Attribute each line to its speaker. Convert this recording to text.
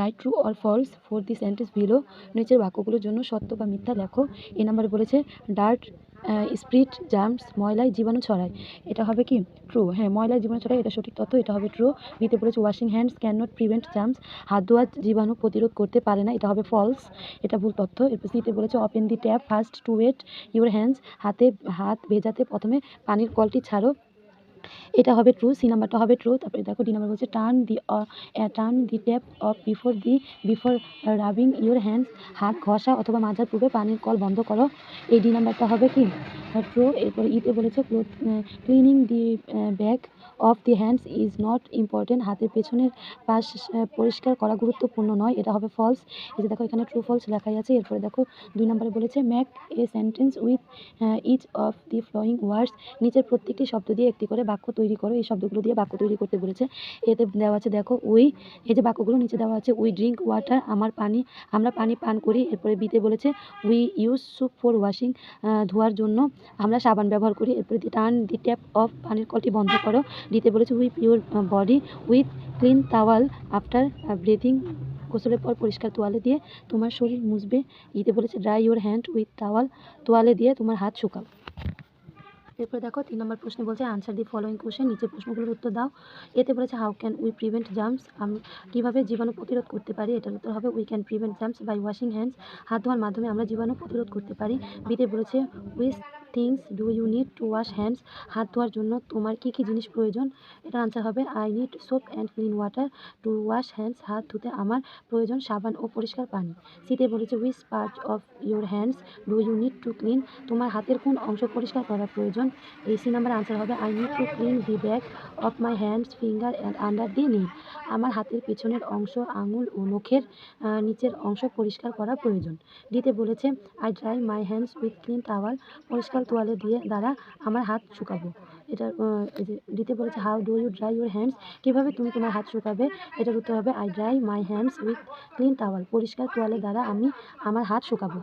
Speaker 1: Right true or false for the sentence below নিচের বাক্যগুলোর জন্য সত্য বা মিথ্যা লেখো। এ নাম্বারে বলেছে ডার্ট স্প্রিট জার্মস ময়লায় জীবাণু ছড়ায়। এটা হবে কি? ট্রু হ্যাঁ ময়লায় জীবাণু ছড়ায়, এটা সঠিক তথ্য, এটা হবে ট্রু বিতে বলেছে washing hands can not prevent germs হাত ধোয়া জীবাণু প্রতিরোধ করতে পারে না, এটা হবে ফলস এটা ভুল তথ্য। এরপর সিতে বলেছে open the tap first to wet your hands হাতে, হাত ভেজাতে প্রথমে পানির কলটি ছাড়ো। এটা হবে ট্রু সি নাম্বারটা হবে ট্রু তারপরে দেখো ডি নাম্বার বলছে turn the turn the tap off before the before rubbing your hands হাত ঘষা অথবা মাজার পূর্বে পানির কল বন্ধ করো। এই ডি নাম্বারটা হবে কি? ট্রু এরপরে ইতে বলেছে cleaning the back of the hands is not important হাতের পেছনের পাশ পরিষ্কার করা গুরুত্বপূর্ণ নয়, এটা হবে ফলস এই যে দেখো এখানে ট্রু ফলস লেখাই আছে, এরপরে দেখো দুই নম্বরে বলেছে make a sentence with each of the following words নিচের প্রত্যেকটি শব্দ দিয়ে একটি করে বাক্য তৈরি করো, এই শব্দগুলো দিয়ে বাক্য তৈরি করতে বলেছে। এতে দেওয়া আছে, দেখো উই এই যে বাক্যগুলো নিচে দেওয়া আছে উই ড্রিঙ্ক ওয়াটার আমার পানি, আমরা পানি পান করি। এরপরে বিতে বলেছে we use soap for washing ধোয়ার জন্য আমরা সাবান ব্যবহার করি। এরপরে টার্ন দি ট্যাপ অফ পানির কলটি বন্ধ করো। দিতে বলেছে we pure body with clean towel after breathing গোসলের পর পরিষ্কার তোয়ালে দিয়ে তোমার শরীর মুছবে। ইতে বলেছে dry your hand with towel তোয়ালে দিয়ে তোমার হাত শুকাও। এরপরে দেখো তিন নম্বর প্রশ্ন বলছে আনসার দি ফলোয়িং কোশ্চেন নিচে প্রশ্নগুলোর উত্তর দাও। এতে বলেছে how can we prevent germs কীভাবে জীবাণু প্রতিরোধ করতে পারি? এটার উত্তর হবে we can prevent germs by washing hands হাত ধোয়ার মাধ্যমে আমরা জীবাণু প্রতিরোধ করতে পারি। বিতে বলেছে which things do you need to wash hands হাত ধোয়ার জন্য তোমার কী কী জিনিস প্রয়োজন? এটার আনসার হবে I need soap and clean water to wash hands হাত ধুতে আমার প্রয়োজন সাবান ও পরিষ্কার পানি। সিতে বলেছে which part of your hands do you need to clean তোমার হাতের কোন অংশ পরিষ্কার করা প্রয়োজন? এই সি নাম্বার আনসার হবে I need to clean the back of my hands finger and under the nail আমার হাতের পেছনের অংশ, আঙুল ও নখের নিচের অংশ পরিষ্কার করা প্রয়োজন। দিতে বলেছে I dry my hands with clean towel পরিষ্কার তোয়ালে দিয়ে দ্বারা আমার হাত শুকাবো। এটা দিতে বলেছে how do you dry your hands কীভাবে তুমি তোমার হাত শুকাবে? এটার উত্তর হবে I dry my hands with clean towel পরিষ্কার তোয়ালে দ্বারা আমি আমার হাত শুকাবো।